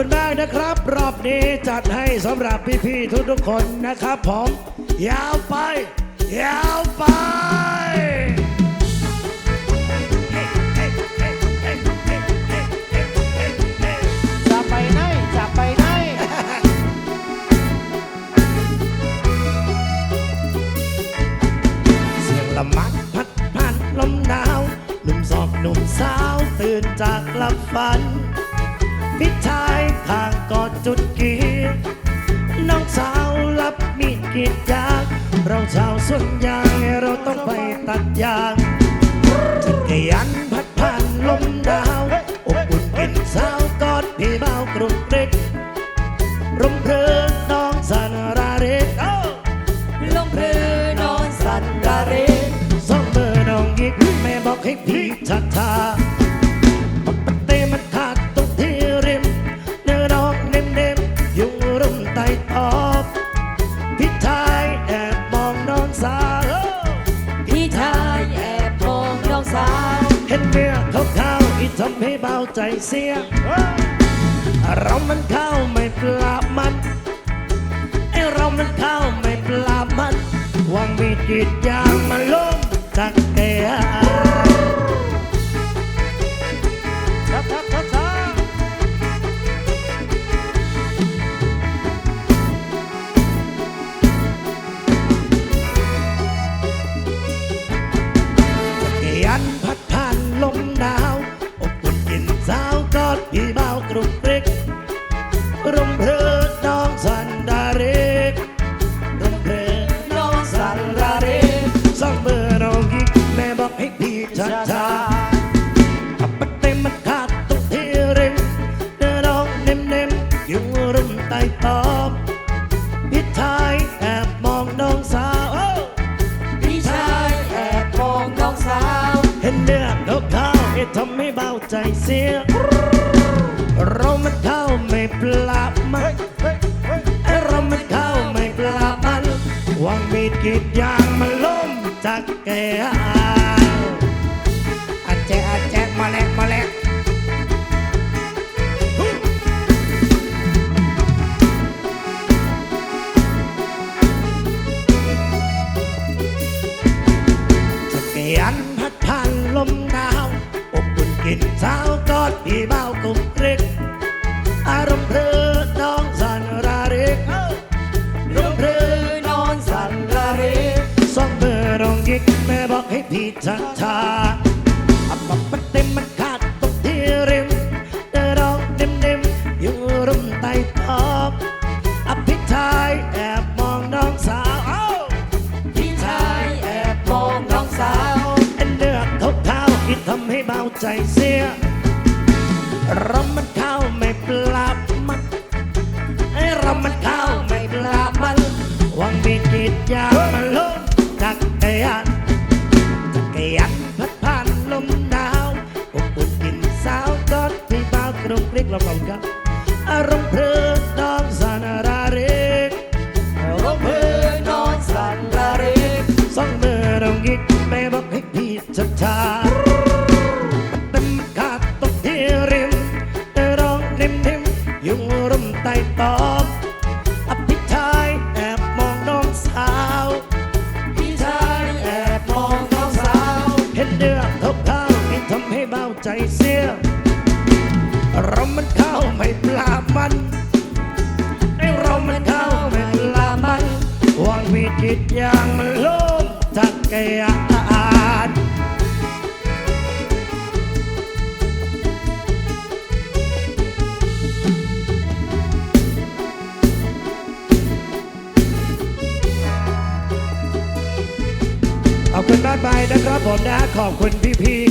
คุณมากนะครับ รอบนี้จัดให้สำหรับพี่ๆทุกๆคนนะครับผมยาวไป ยาวไปจะไปไหนจะไปไหนเสียงละมัดพัดพันลมหนาวหนุ่มสอกหนุ่มสาวตื่นจากหลับฝัน พิชายข้างกอดจุดกีน้องสาวรับมีดกรีดยางเราชาวสวนยางเราต้องไปตัดยางจักรยานพัดผ่านลมหนาวอบอุ่นเป็นสาวกอดพี่เบากรุบกริกร่มเพลินน้องสันราเริกเอ้าลงเพลนอนสันดาเรสองมือน้องยิกแม่บอกให้พี่ ทำให้เบาใจเสีย เรามันเข้าไม่ปลาบมันไอเรามันเข้าไม่ปลาบมันวางมีดกรีดยางมาล้มจักแกย ทำให้เบาใจเสีย เรามันเข้าไม่ปลาบมันเฮ้ยเฮ้ยไอ้เรามันเข้าไม่ปลาบมันวางมีดกีดยางมันล้มจากแกอาแจอาแจ มาแล้วมาแล้วจักรยานพัดผ่านลมหนาวอบอุ่นกลินสาวกอดพี่เบากุมกริกอารมณ์เพลินน้องสันราเริกเอ้าลมเพลินนอนสันดาเรสองมือน้องยิกแม่บอกให้พี่ช้าช้า ทำให้เบาใจเสียเรามันเข้าไม่ปลาบมันไอ้เรามันเข้าไม่ปลาบมันวังมีกีดยางมันล้มจักรยานจักรยานพัดผ่านลมหนาวอบอุ่นกลินสาวกอดที่เบากรุงกริกเราเบาครับอารมณ์เพลิน ไตตอบอภิชายแอบมองน้องสาว พี่ชายแอบมองน้องสาว เห็นเนื้อขาวที่ทำให้เบาใจเสียเรามันเข้าไม่ปลามันไอเรามันเข้าไม่ปลามันวางมีจิตยางมันล้ ไปนะครับผมนะ ขอบคุณพี่